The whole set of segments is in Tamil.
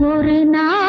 ஒரு நாள்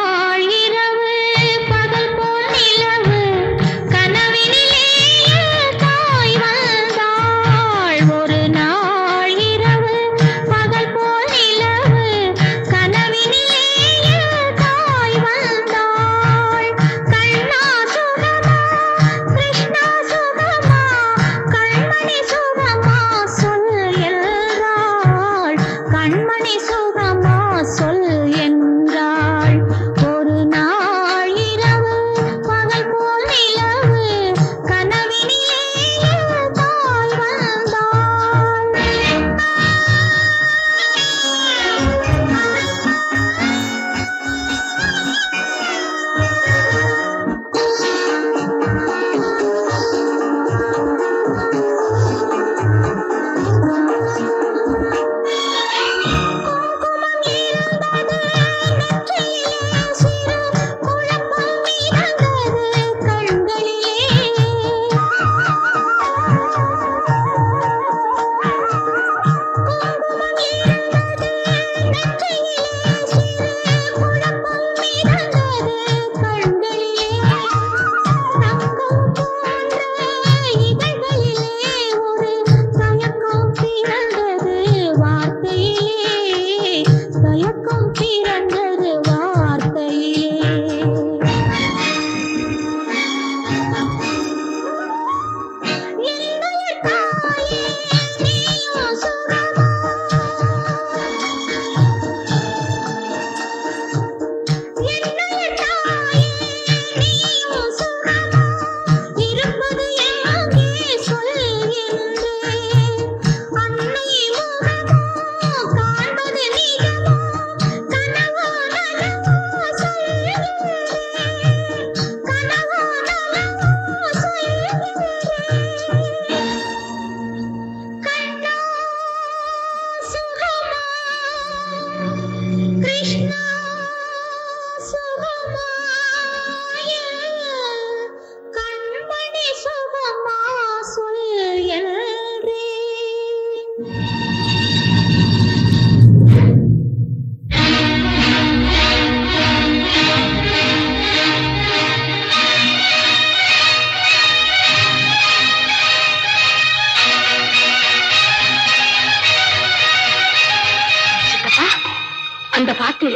பாட்டு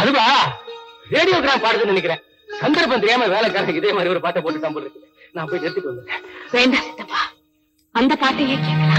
அதுவா? ரேடியோகிராம் பாடுதுன்னு நினைக்கிறேன். சந்தர்ப்பம் தெரியாம வேலைக்காரனுக்கு இதே மாதிரி ஒரு பாட்டை போட்டு சம்பளம் இருக்கு நான் போய் நிறுத்திட்டு வந்துட்டேன் வேண்டாம் சித்தப்பா. அந்த பாட்டையே கேட்கலாம்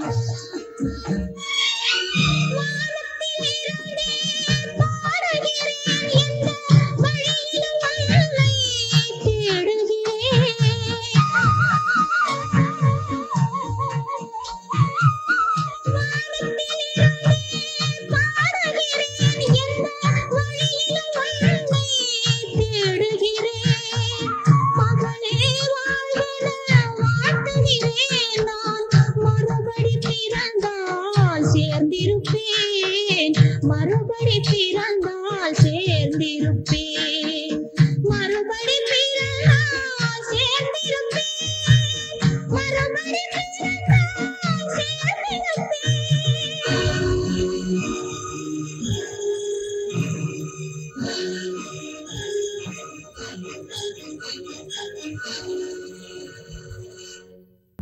ハハハハ! மறுபடி பிறந்தால் சேர்ந்திருப்பேன். மறுபடி பிறந்தால் சேர்ந்திருப்பேன். மறுபடி